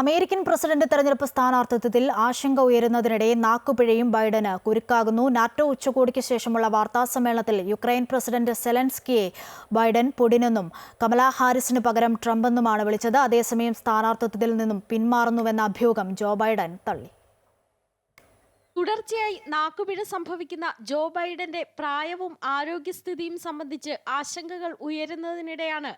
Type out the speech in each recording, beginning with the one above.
American president തെരഞ്ഞെടുപ്പ് സ്ഥാനാർത്ഥിത്വത്തിൽ ആശങ്ക ഉയരുന്നതിനിടെ നാക്കുപിഴയും ബൈഡന് കുരുക്കാകുന്നു. NATO ഉച്ചകോടിക്ക് ശേഷമുള്ള വാർത്താസമ്മേളനത്തിൽ യുക്രൈൻ പ്രസിഡന്റ് സെലൻസ്കിയെ ബൈഡൻ പുടിനെന്നും കമലാ ഹാരിസിന് പകരം ട്രംപെന്നുമാണ് വിളിച്ചത്. അതേസമയം സ്ഥാനാർത്ഥിത്വത്തിൽ നിന്നും പിന്മാറുന്നുവെന്ന അഭ്യൂഹം ജോ ബൈഡൻ തള്ളി. തുടർച്ചയായി നാക്കുപിഴ സംഭവിക്കുന്ന ജോ ബൈഡന്റെ പ്രായവും ആരോഗ്യസ്ഥിതിയും സംബന്ധിച്ച് ആശങ്കകൾ ഉയരുന്നതിനിടെയാണ്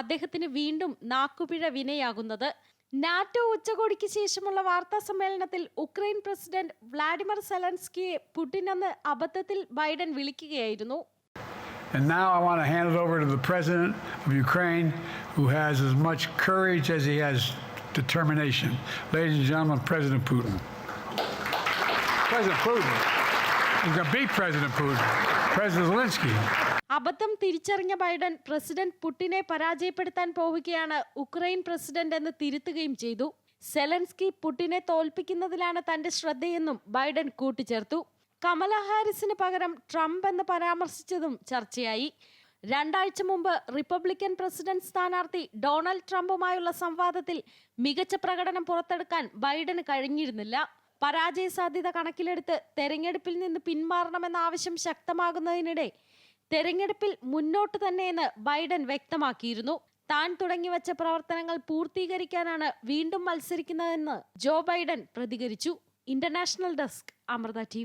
അദ്ദേഹത്തിന് വീണ്ടും നാക്കുപിഴ വിനയാകുന്നത്. നാറ്റോ ഉച്ചകോടിക്ക് ശേഷമുള്ള വാർത്താ സമ്മേളനത്തിൽ ഉക്രൈൻ പ്രസിഡന്റ് വ്ളാഡിമിർ സെലൻസ്കിയെ പുടിൻ എന്ന് അബദ്ധത്തിൽ ബൈഡൻ വിളിക്കുകയായിരുന്നു And now I want to hand it over to the president of Ukraine, who has as much courage as he has determination. Ladies and gentlemen, President Putin. President Putin. Going to beat President Putin. President Zelensky. അബദ്ധം തിരിച്ചറിഞ്ഞ Biden president പുടിനെ പരാജയപ്പെടുത്താൻ പോവുകയാണ് Ukraine president എന്ന് തിരുത്തുകയും ചെയ്തു. Zelensky പുടിനെ തോൽപ്പിക്കുന്നതിലാണ് തന്റെ ശ്രദ്ധയെന്നും Biden കൂട്ടിച്ചേർത്തു. കമല ഹാരിസിന് പകരം Trump എന്ന് പരാമർശിച്ചതും ചർച്ചയായി. രണ്ടാഴ്ച മുമ്പ് റിപ്പബ്ലിക്കൻ പ്രസിഡന്റ് സ്ഥാനാർത്ഥി ഡൊണാൾഡ് ട്രംപുമായുള്ള സംവാദത്തിൽ മികച്ച പ്രകടനം പുറത്തെടുക്കാൻ ബൈഡന് കഴിഞ്ഞിരുന്നില്ല. പരാജയ സാധ്യത കണക്കിലെടുത്ത് തെരഞ്ഞെടുപ്പിൽ നിന്ന് പിന്മാറണമെന്ന ആവശ്യം ശക്തമാകുന്നതിനിടെ തെരഞ്ഞെടുപ്പിൽ മുന്നോട്ട് തന്നെയെന്ന് ബൈഡൻ വ്യക്തമാക്കിയിരുന്നു. താൻ തുടങ്ങിവച്ച പ്രവർത്തനങ്ങൾ പൂർത്തീകരിക്കാനാണ് വീണ്ടും മത്സരിക്കുന്നതെന്ന് ജോ ബൈഡൻ പ്രതികരിച്ചു. International desk Amritha T